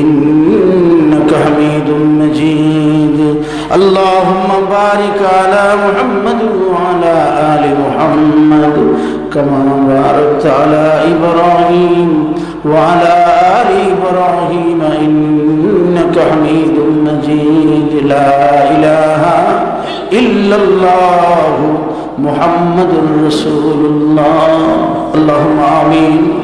إنك حميد مجيد. اللهم بارك على محمد وعلى آل محمد كما باركت على إبراهيم وعلى آل إبراهيم إنك حميد مجيد. لا إله إلا الله محمد رسول الله. اللهم آمين.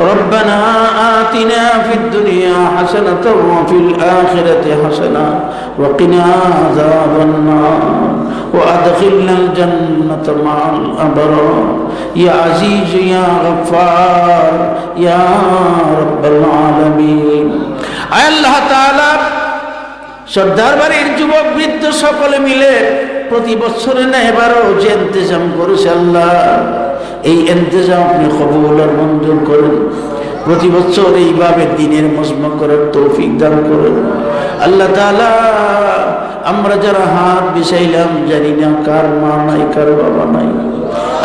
ربنا آتنا في الدنيا حسنة وفي الآخرة حسنة وقنا عذاب النار وأدخلنا الجنة مع الأبرار يا عزيز يا غفار يا رب العالمين আল্লাহ তাআলা সর্দার বাড়ির যুবক বৃদ্ধ সকলে মিলে প্রতি বছরে না এবারও যে ইন্তজাম করেছে আল্লাহ এই ইন্তজাম আপনি কবুল আর মঞ্জুর করেন। প্রতি বছর এইভাবে দিনের মজমা করার তৌফিক দান করেন। আল্লাহ তাআলা, আমরা যারা হাত বিছাইলাম জানি না কার মা নাই, কার বাবা নাই।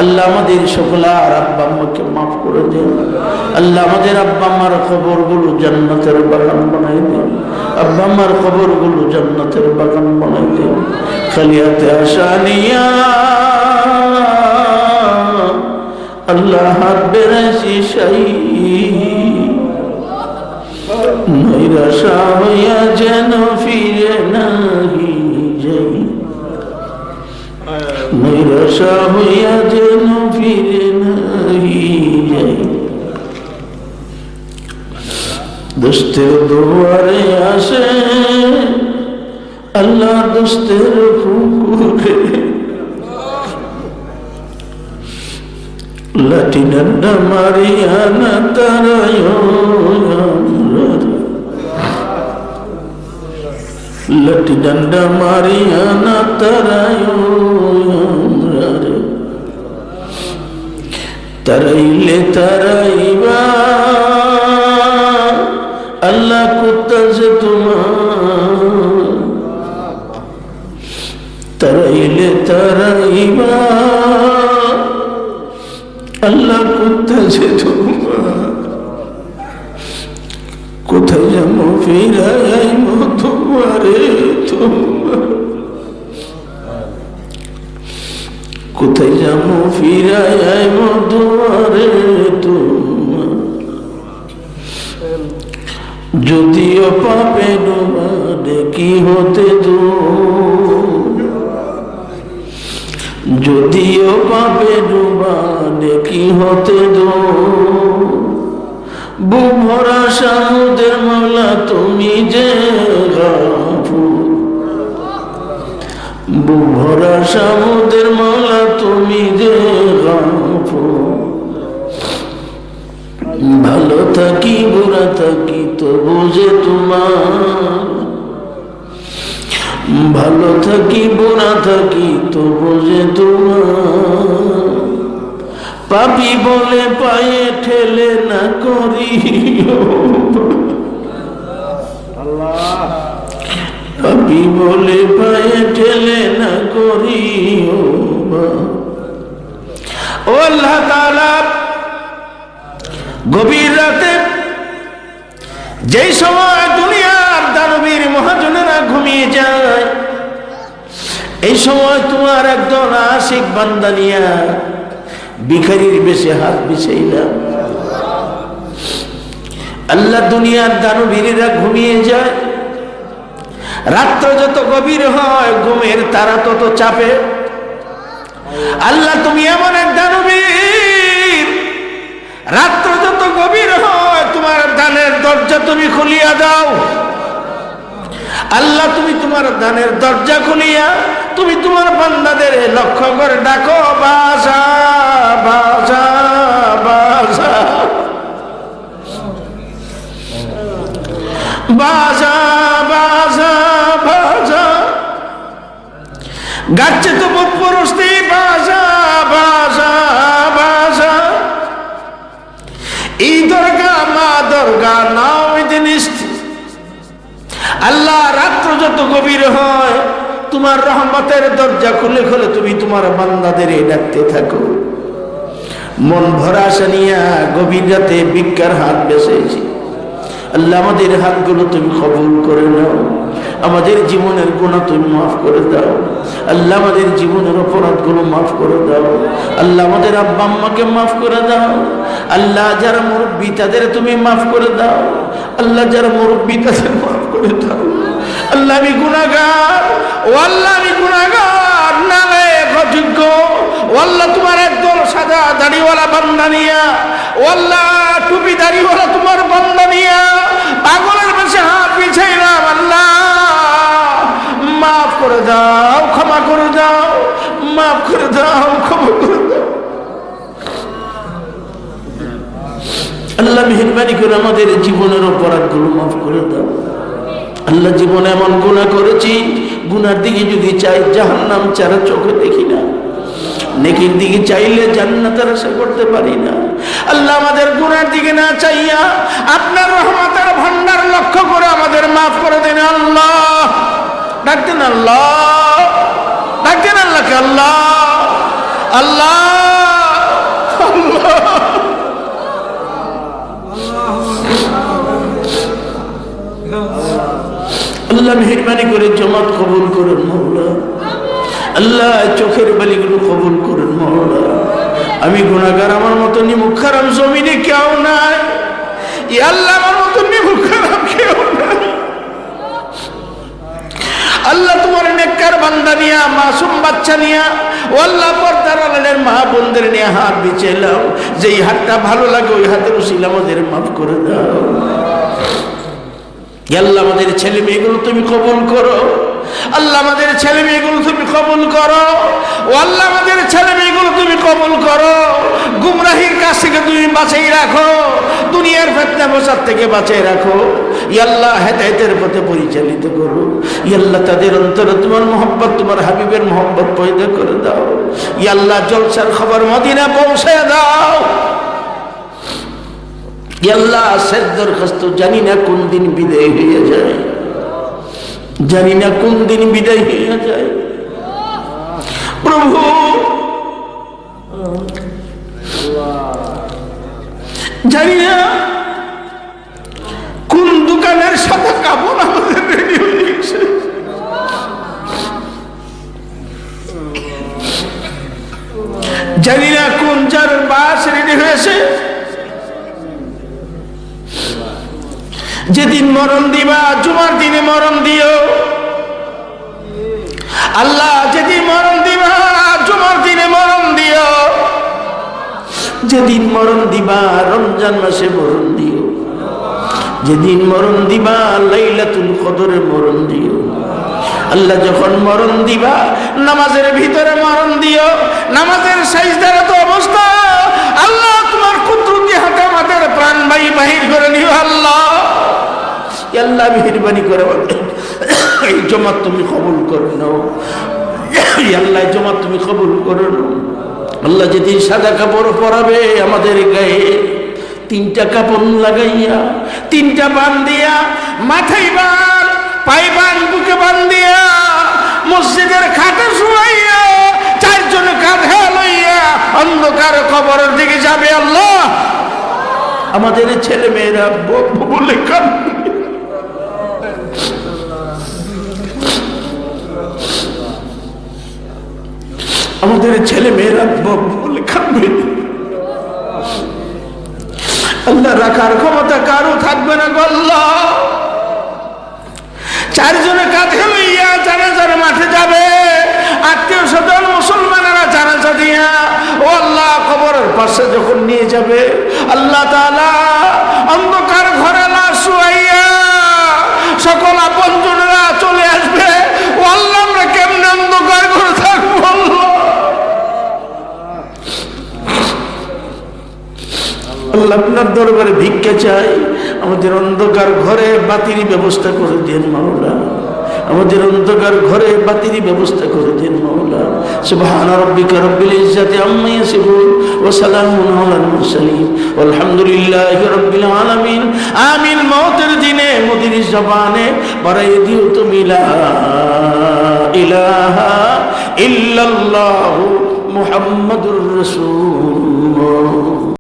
আল্লাহ আমাদের সকলা আর আব্বা আম্মাকে মাফ করে দেন। আল্লাহ আমাদের আব্বা আম্মার খবরগুলো জান্নাতের বাগান বানাই দেন। আব্বা আম্মার খবরগুলো জান্নাতের বাগান বানাই দেন। খালিয়াতে আসানিয়া আল্লাহ হাত বেড়াইছি সাই নৈরাশা হইয়া যেন ফিরে নাহি যাই। নৈরাশা হইয়া যেন ফিরে নাহি যাই। দোস্তের দুয়ারে আসে, আল্লাহ দোস্তের ফুকুরে লাঠি ডান্ডা মারিয়া না তারায় লাঠি ডান্ডা মারিয়া না তারায় তারাইলে তারাইবা আল্লাহ কোথাছে তোমার তারাইলে তারাইবা আল্লাহ কোথাছে তোমার? কোথায় যাব ফিরাই তোমারে তোমার? কোথায় যাব ফিরাই দুয়ারে তোমার যদিও পাপে ডুবারে কি হতে যদিও পাপে ডুবারে কি হতে দু? বুভরা সমুদ্রের মালা তুমি যে বুভরা সমুদ্রের মালা তুমি যে ভালো থাকি, বুড়া থাকি তো বুঝে তোমার ভালো থাকি বুড়া থাকি তো বুঝে তোমার পাপি বলে পায়ে ঠেলে না করি। পাপি বলে পায়ে ঠেলে না করি, ও আল্লাহ তাআলা, গভীর রাতে যেই সময় দুনিয়ার মহাজনেরা ঘুমিয়ে যায়। এই সময় তোমার একজন আশিক বান্দা নিয়া ভিখারির বেশে হাত বিছাইলাম। আল্লাহ দুনিয়ার দানবীরেরা ঘুমিয়ে যায়। রাত্র যত গভীর হয়, ঘুমের তারা তত চাপে। আল্লাহ তুমি এমন এক আল্লাহ, তুমি তোমার দানের দরজা খুলিয়া, তুমি তোমার বান্দাদের লক্ষ্য করে ডাকো, বাসা বাসা বাসা। বাসা বাসা বাসা। গাচ্ছে তো পরস্তি বাসা বাসা বাসা। ই দরগা, মা দর্গা, নাও ইদিনিষ্ঠ আল্লাহ যত গভীর হয়, তোমার রহমতের দরজা খুলে খুলে তুমি তোমার বান্দাদের ডাকতে থাকো। মন ভরা আসা নিয়া গভীর রাতে ভিক্ষার হাত বেসেছি আল্লাহ, আমাদের হাতগুলো তুমি কবুল করে নাও। আমাদের জীবনের গুণা তুমি মাফ করে দাও। আল্লাহ, আমাদের জীবনের অপরাধগুলো মাফ করে দাও। আল্লাহ, আমাদের আব্বা আম্মাকে মাফ করে দাও। আল্লাহ, যারা মুরব্বী, তাদের তুমি মাফ করে দাও। আল্লাহ, যারা মুরব্বী, তাদের মাফ করে দাও। আল্লাহ গুণাগার ও আল্লাহ গুণাগার তোমার সাদা দাড়িওয়ালা নিয়া টুপি দাড়িওয়ালা তোমার নিয়া, পাগলের পাশে হাত আল্লাহ। মাফ করে দাও, ক্ষমা করে দাও, মাফ করে দাও, ক্ষমা করে আল্লাহ মেহরবানি করে আমাদের জীবনের অপরাধগুলো মাফ করে দাও। আল্লাহ জীবনে এমন গুণা করেছি, গুনার দিকে যদি চাই জাহান্নাম চারা চোখে দেখি না। নেকির দিকে চাইলে জান্নাতের আশা করতে পারি না। আল্লাহ আমাদের গুনার দিকে না চাইয়া আপনার রহমতের ভান্ডার লক্ষ্য করে আমাদের মাফ করে দেন আল্লাহ। ডাকতেন আল্লাহ। ডাকতেন আল্লাহকে আল্লাহ আল্লাহ। আল্লাহ। মেহরবানি করে জমাত কবুল করেন, মৌলা। আল্লাহ চোখের বালিগুলো কবুল করেন, মৌলা। আমি গুণাগার আমার মতো নিমুখ, খারাপ জমিনে কেউ নাই। আল্লাহ আমার মতো নিমুখ, খারাপ কেউ আল্লাহ তোমার নেককার বান্দা নিয়া, মাসুম বাচ্চা নিয়া, ও আল্লাহ পর্দার আলের মা বোনদের নিয়ে হাত বিছেলাম যেই হাতটা ভালো লাগে, ওই হাতের উশিলা আমাদের মাফ করে দাও। আল্লাহ, আমাদের ছেলে মেয়েগুলো তুমি কবুল করো। আল্লাহ, আমাদের ছেলে মেয়েগুলো তুমি কবুল করো। ও আল্লাহ, আমাদের ছেলে মেয়েগুলো তুমি কবুল করো। গুমরাহির কাছ থেকে তুমি বাঁচাই রাখো। দুনিয়ার ফেতনা বসার থেকে বাঁচাই রাখো। ইয়াল্লাহ হেদায়তের পথে পরিচালিত করো। ইয়াল্লাহ তাদের অন্তরে তোমার মোহব্বত, তোমার হাবিবের মোহব্বত পয়দা করে দাও। ইয়াল্লাহ জলসার খবর মদিনা পৌঁছে দাও। কোন দিন বিদায় যায়। জানি না কোন দিন বিদায় যায়। প্রভু কোন দোকানের সাথে কাপড় জানি না কোন যার বাস রেডি হয়েছে। যেদিন মরণ দিবা, জুমার দিনে মরণ দিও। আল্লাহ যেদিন মরণ দিবা, জুমার দিনে মরণ দিও। যেদিন মরণ দিবা, রমজান মাসে মরণ দিও। যেদিন মরণ দিবা, লাইলাতুল কদরে মরণ দিও। আল্লাহ যখন মরণ দিবা, নামাজের ভিতরে মরণ দিও। নামাজের সাইজদার তো অবস্থা। আল্লাহ তোমার কুদরতি হাতে আমাদের প্রাণ বাই বাহির করে নিও, আল্লাহ। আল্লাহ মেহরবানি করে এই জমা তুমি কবুল করে নাও। আল্লাহ জমা তুমি কবুল করে আল্লাহ যেদিন সাদা কাপড় পরাবে আমাদের গায়ে, তিনটা কাপড় লাগাইয়া, তিনটা বান দিয়া মাথায় বান পাই বান বুকে বান দিয়া মসজিদের খাটে শুয়াইয়া, চারজন কাঁধে লইয়া অন্ধকার কবরের দিকে যাবে আল্লাহ। আমাদের ছেলে মেয়েরা বলে কাঁদবে আমাদের ছেলে মেয়েরা বলে খাবে। আল্লাহ রাখার ক্ষমতা কারও থাকবে না চারজনে কাঁধে লইয়া মাঠে যাবে। আত্মীয় স্বজন, মুসলমানেরা দিয়া, ও আল্লাহ খবরের পাশে যখন নিয়ে যাবে, আল্লাহ তাআলা অন্ধকার ঘরে লাশ শুয়াইয়া সকল আপনজনেরা চলে আসবে। আমরা কেমনে অন্ধকার ঘরে থাকব আপনার দরবারে ভিক্ষা চাই। আমাদের অন্ধকার ঘরে বাতির ব্যবস্থা করে দেন মাওলা। আমাদের অন্ধকার ঘরে বাতিরি ব্যবস্থা করে দিন মৌলা সুবহান রব্বিকা রব্বিল ইজ্জাতি আম্মা ইয়াসিফুন ওয়া আলামিন। আমিন, মওতের দিনে মোদির জবানে বড়াই দিও তুমি ইলাহা ইল্লাল্লাহু মুহাম্মাদুর